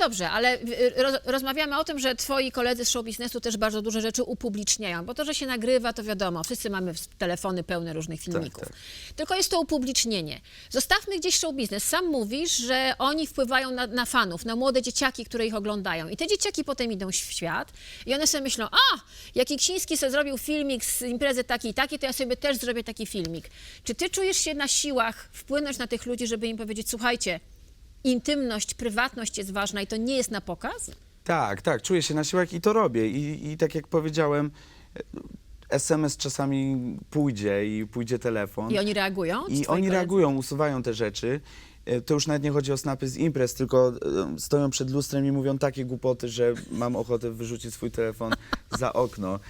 Dobrze, ale y, roz, rozmawiamy o tym, że twoi koledzy z show biznesu też bardzo dużo rzeczy upubliczniają, bo to, że się nagrywa, to wiadomo, wszyscy mamy telefony pełne różnych filmików. tak. Tylko jest to upublicznienie. Zostawmy gdzieś show biznes. Sam mówisz, że oni wpływają na, na fanów, na młode dzieciaki, które ich oglądają. I te dzieciaki potem idą w świat i one sobie myślą, a, jak Iksiński sobie zrobił filmik z imprezy takiej i takiej, to ja sobie też zrobię taki filmik. Czy ty czujesz się na siłach wpłynąć na tych ludzi, żeby im powiedzieć, słuchajcie, intymność, prywatność jest ważna i to nie jest na pokaz? Tak, tak, czuję się na siłach i to robię. I, i tak jak powiedziałem, SMS czasami pójdzie i pójdzie telefon. I oni reagują? Czy I twoi oni koledzy? reagują, usuwają te rzeczy. E, To już nawet nie chodzi o snapy z imprez, tylko e, stoją przed lustrem i mówią takie głupoty, że mam ochotę wyrzucić swój telefon za okno.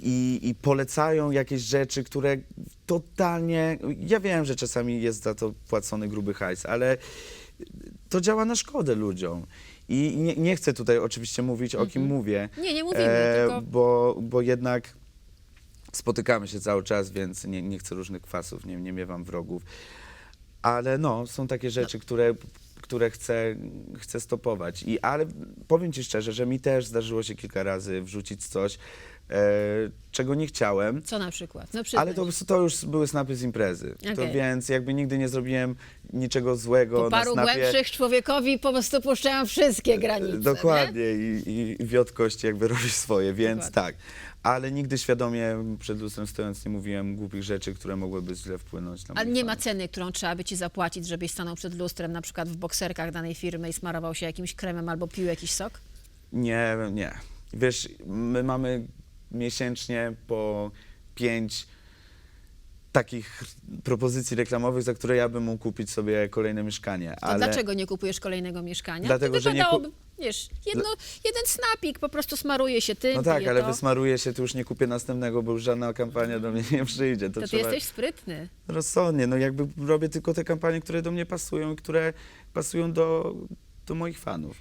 I, I polecają jakieś rzeczy, które totalnie. Ja wiem, że czasami jest za to płacony gruby hajs, ale to działa na szkodę ludziom. I nie, nie chcę tutaj oczywiście mówić, o kim mówię. Mhm. E, Nie, nie mówimy, tylko- bo, bo jednak spotykamy się cały czas, więc nie, nie chcę różnych kwasów, nie, nie miewam wrogów. Ale no, są takie rzeczy, które, które chcę, chcę stopować. I, ale powiem ci szczerze, że mi też zdarzyło się kilka razy wrzucić coś, e, czego nie chciałem. Co na przykład? No Ale to, to już były snapy z imprezy. To Okej. więc jakby nigdy nie zrobiłem niczego złego Po na paru snapie. głębszych człowiekowi po prostu puszczają wszystkie granice. Nie? Dokładnie i, i, i wiotkość jakby robi swoje, więc Dokładnie. tak. Ale nigdy świadomie przed lustrem stojąc nie mówiłem głupich rzeczy, które mogłyby źle wpłynąć na Ale moich nie ma ceny, którą trzeba by ci zapłacić, żebyś stanął przed lustrem, na przykład w bokserkach danej firmy i smarował się jakimś kremem albo pił jakiś sok? Nie, nie. Wiesz, my mamy miesięcznie po pięć takich propozycji reklamowych, za które ja bym mógł kupić sobie kolejne mieszkanie. To ale... dlaczego nie kupujesz kolejnego mieszkania? Dlatego, to że nie ku- wiesz, jedno, jeden snapik po prostu smaruje się tym, No tak, ale to. wysmaruję się, to już nie kupię następnego, bo już żadna kampania do mnie nie przyjdzie. To, To ty trzeba jesteś sprytny. rozsądnie. No jakby robię tylko te kampanie, które do mnie pasują i które pasują do, do moich fanów.